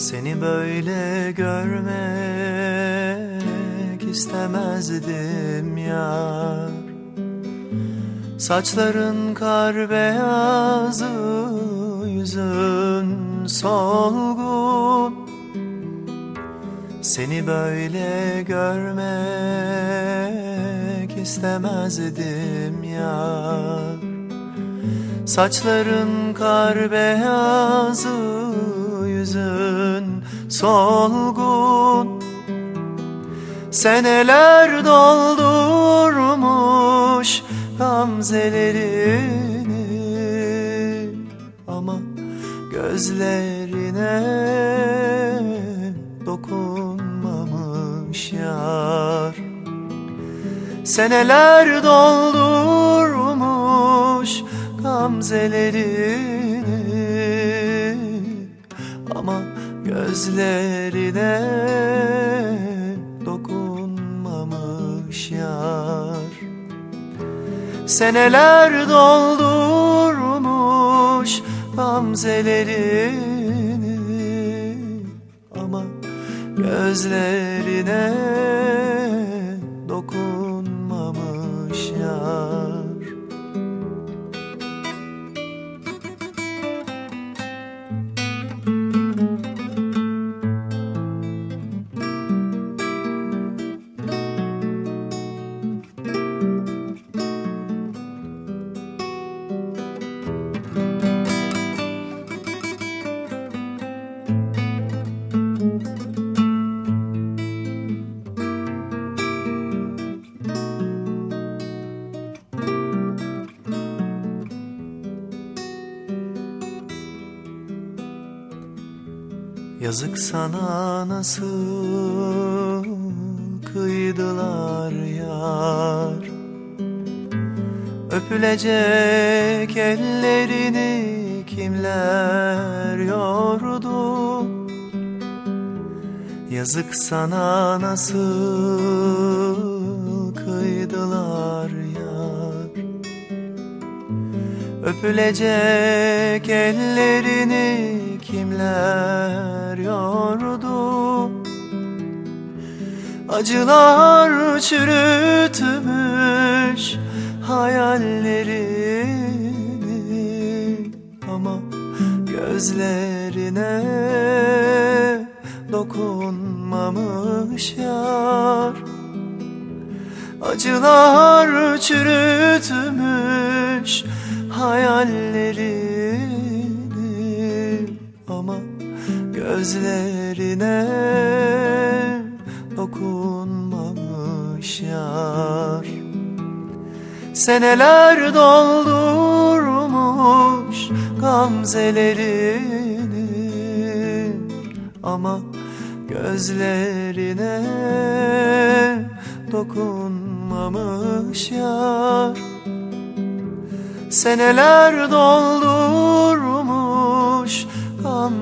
Seni böyle görmek istemezdim yar Saçların kar beyazı, yüzün solgun Seni böyle görmek istemezdim yar Saçların kar beyazı, solgun. Seneler doldurmuş gamzelerini Ama gözlerine dokunmamış yar. Seneler doldurmuş gamzelerini gözlerine dokunmamış yar. Seneler doldurmuş gamzelerini Ama gözlerine dokunmamış yar Yazık sana nasıl kıydılar yar. Öpülecek ellerini kimler yordu? Yazık sana nasıl kıydılar yar. Öpülecek ellerini kimler yordu? Acılar çürütmüş hayallerini Ama gözlerine dokunmamış yar. Acılar çürütmüş hayallerini gözlerine dokunmamış yar. Seneler doldurmuş gamzelerini Ama gözlerine dokunmamış yar. Seneler doldurmuş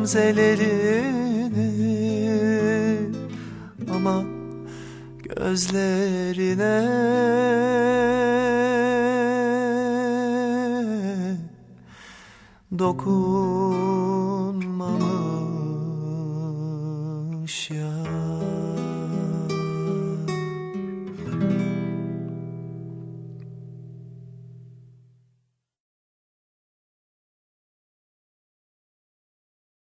gamzelerini Ama gözlerine dokunmamış yar